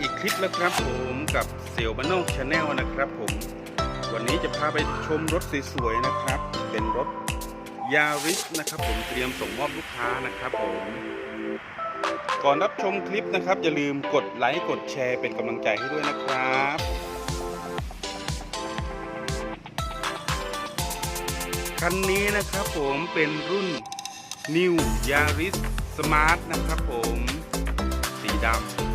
อีกคลิปแล้วครับผมกับเซียวบ้านนอกชาแนลนะครับผม วันนี้จะพาไปชมรถสวยๆนะครับ เป็นรถยาริสนะครับผมเตรียมส่งมอบลูกค้านะครับผม ก่อนรับชมคลิปนะครับ อย่าลืมกดไลค์กดแชร์เป็นกำลังใจให้ด้วยนะครับคันนี้นะครับผมเป็นรุ่น New Yaris Smart นะครับผม สีดำ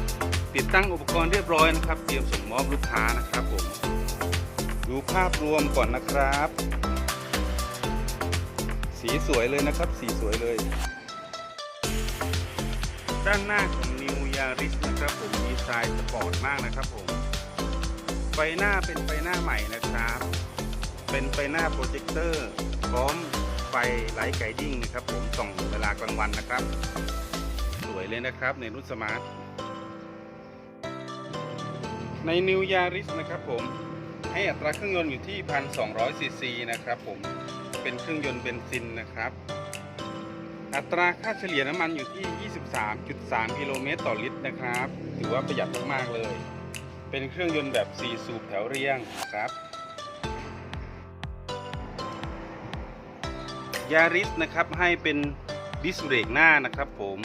ติดตั้งอุปกรณ์เรียบร้อยนะครับ เตรียมส่งมอบลูกค้านะครับผม ดูภาพรวมก่อนนะครับ สีสวยเลยนะครับ สีสวยเลย ด้านหน้าของ New Yaris นะครับผมดีไซน์สปอร์ตมากนะครับผม ไฟหน้าเป็นไฟหน้าใหม่นะครับ เป็นไฟหน้าโปรเจคเตอร์ พร้อมไฟไลท์ไกดิ้งนะครับผมส่องเวลากลางวันนะครับ สวยเลยนะครับในรุ่นสมาร์ท ใน New Yaris นะครับผมให้อัตราเครื่องยนต์อยู่ที่ 1,200 ซีซีนะครับผมเป็นเครื่องยนต์เบนซินนะครับ อัตราค่าเฉลี่ยน้ำมันอยู่ที่ 23.3 กิโลเมตรต่อลิตรนะครับ ถือว่าประหยัดมากๆเลย เป็นเครื่องยนต์แบบ 4 สูบแถวเรียงนะครับยาริสนะครับให้เป็นดิสเบรกหน้านะครับผม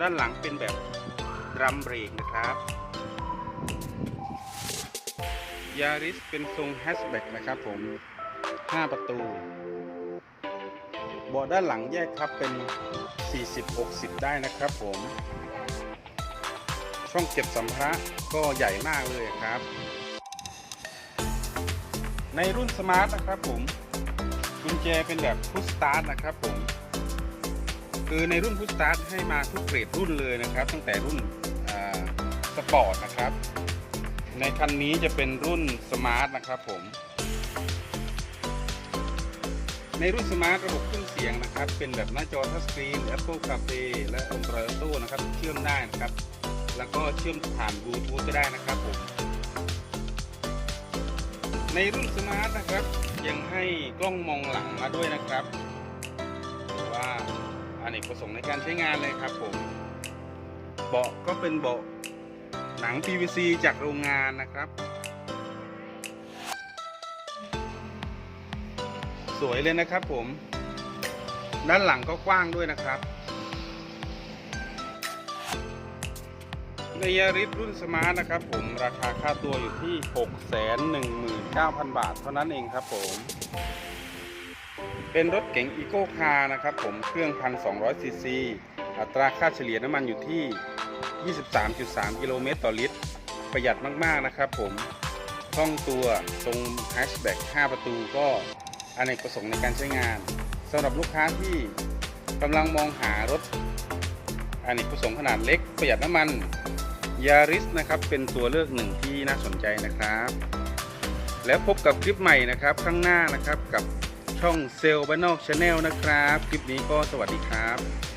ด้านหลังเป็นแบบ รัมเบรกนะครับยาริสเป็นทรงแฮชแบ็กนะครับผม 5 ประตูเบาะด้านหลังแยกพับเป็น 40-60 ได้นะครับผม ช่องเก็บสัมภาระก็ใหญ่มากเลยครับ ในรุ่นสมาร์ทนะครับผมกุญแจเป็นแบบพุชสตาร์ทนะครับผม คือในรุ่นพุชสตาร์ทให้มาทุกเกรดรุ่นเลยนะครับ ตั้งแต่รุ่น สปอร์ตนะครับ ในคันนี้จะเป็นรุ่นสมาร์ทนะครับผม ในรุ่นสมาร์ทระบบเครื่องเสียงนะครับ เป็นแบบหน้าจอทัชสกรีน Apple CarPlay และ Android Auto นะครับ เชื่อมได้นะครับ แล้วก็เชื่อมผ่านบลูทูธก็ได้นะครับผม ในรุ่นสมาร์ทนะครับ ยังให้กล้องมองหลังมาด้วยนะครับว่าอเนกประสงค์ในการใช้งานเลยครับผมเบาะก็เป็นเบาะ หนัง PVC จากโรงงานนะครับ สวยเลยนะครับผม ด้านหลังก็กว้างด้วยนะครับในยาริสรุ่นสมาร์ทนะครับผมราคาค่าตัวอยู่ที่ 619,000 บาทเท่านั้นเองครับผม เป็นรถเก๋งอีโก้คาร์นะครับผมเครื่อง 1,200ซีซีอัตราค่าเฉลี่ยน้ำมันอยู่ที่ 23.3 กิโลเมตรต่อลิตร ประหยัดมาก ๆ นะครับผมช่องตัวทรงแฮชแบ็ก5ประตูก็อเนกประสงค์ในการใช้งานสำหรับลูกค้าที่กำลังมองหารถอเนกประสงค์ขนาดเล็ก ประหยัดน้ำมันยาริสนะครับเป็นตัวเลือกหนึ่งที่น่าสนใจนะครับ แล้วพบกับคลิปใหม่นะครับข้างหน้านะครับกับช่องเซลล์บ้านนอกชาแนลนะครับ คลิปนี้ก็สวัสดีครับ